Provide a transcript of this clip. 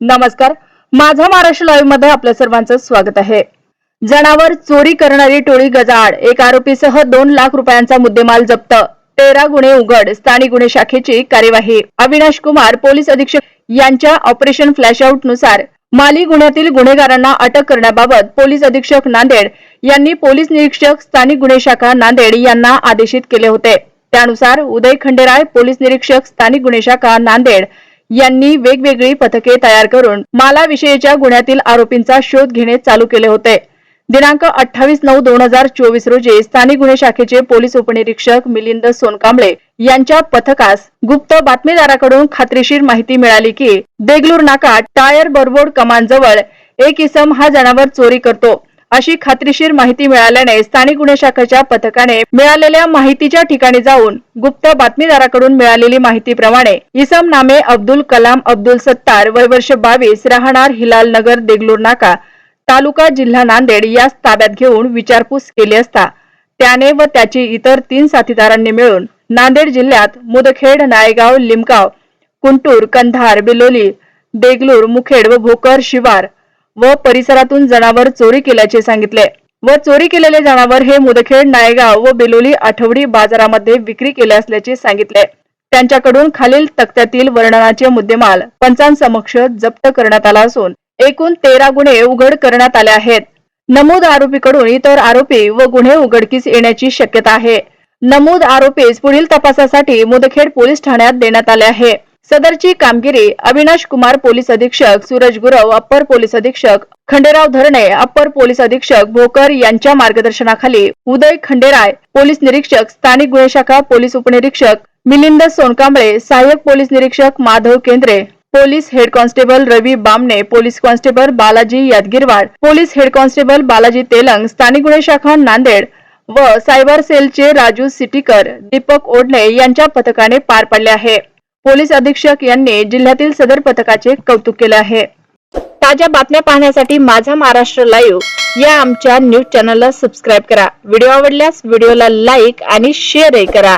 नमस्कार. माझा महाराष्ट्र लाईव्हमध्ये आपल्या सर्वांचं स्वागत आहे. जनावर चोरी करणारी टोळी गजाआड एक आरोपीसह दोन लाख रुपयांचा मुद्देमाल जप्त. तेरा गुन्हे उघड स्थानिक गुन्हे शाखेची कार्यवाही. अविनाश कुमार पोलीस अधीक्षक यांच्या ऑपरेशन फ्लॅश आउटनुसार माली गुन्ह्यातील गुन्हेगारांना अटक करण्याबाबत पोलीस अधीक्षक नांदेड यांनी पोलीस निरीक्षक स्थानिक गुन्हे शाखा नांदेड यांना आदेशित केले होते. त्यानुसार उदय खंडेराय पोलीस निरीक्षक स्थानिक गुन्हे शाखा नांदेड यांनी वेगवेगळी पथके तयार करून मालाविषयीच्या गुन्ह्यातील आरोपींचा शोध घेणे चालू केले होते. दिनांक अठ्ठावीस नऊ दोन हजार चोवीस रोजी स्थानिक गुन्हे शाखेचे पोलीस उपनिरीक्षक मिलिंद सोनकांबळे यांच्या पथकास गुप्त बातमीदाराकडून खात्रीशीर माहिती मिळाली की देगलूर नाका टायर बरबोड कमांजवळ एक इसम हा जनावर चोरी करतो. अशी खात्रीशीर माहिती मिळाल्याने स्थानिक गुन्हे शाखेच्या पथकाने मिळालेल्या माहितीच्या ठिकाणी जाऊन गुप्त बातमीदाराकडून मिळालेली माहितीप्रमाणे इसम नामे अब्दुल कलाम अब्दुल सत्तार वय वर्ष बावीस राहणार हिलाल नगर देगलूर नाका तालुका जिल्हा नांदेड यास ताब्यात घेऊन विचारपूस केली असता त्याने व त्याची इतर तीन साथीदारांनी मिळून नांदेड जिल्ह्यात मुदखेड नायगाव लिमगाव कुंटूर कंधार बिलोली देगलूर मुखेड व भोकर शिवार व परिसरातून जनावर चोरी केल्याचे सांगितले. व चोरी केलेले जनावर हे मुदखेड नायगाव व बेलोली आठवडी बाजारामध्ये विक्री केले असल्याचे सांगितले. त्यांच्याकडून खालील तक्त्यातील वर्णनाचे मुद्देमाल पंचांसमक्ष जप्त करण्यात आला असून एकूण तेरा गुन्हे उघड करण्यात आले आहेत. नमूद आरोपीकडून इतर आरोपी व गुन्हे उघडकीस येण्याची शक्यता आहे. नमूद आरोपीस पुढील तपासासाठी मुदखेड पोलीस ठाण्यात देण्यात आले आहे. सदरची कामगिरी अविनाश कुमार पोलीस अधीक्षक सूरज गुरव अप्पर पोलीस अधीक्षक खंडेराव धरणे अप्पर पोलीस अधीक्षक भोकर यांच्या मार्गदर्शनाखाली उदय खंडेराय पोलीस निरीक्षक स्थानिक गुन्हे शाखा पोलीस उपनिरीक्षक मिलिंद सोनकांबळे सहाय्यक पोलीस निरीक्षक Madhav Kendre police head constable Ravi Bamane police constable Balaji Yadgirwad police head constable Balaji Telang स्थानिक गुन्हे शाखा नांदेड व सायबर सेलचे राजू सिटीकर दीपक ओढणे यांच्या पथकाने पार पडले आहे. पोलीस अधीक्षक यांनी जिल्ह्यातील सदर पथकाचे कौतुक केले आहे. ताज्या बातम्या पाहण्यासाठी माझा महाराष्ट्र लाईव्ह या आमच्या न्यूज चॅनलला सबस्क्राईब करा. व्हिडिओ आवडल्यास व्हिडिओला लाईक आणि शेअरही करा.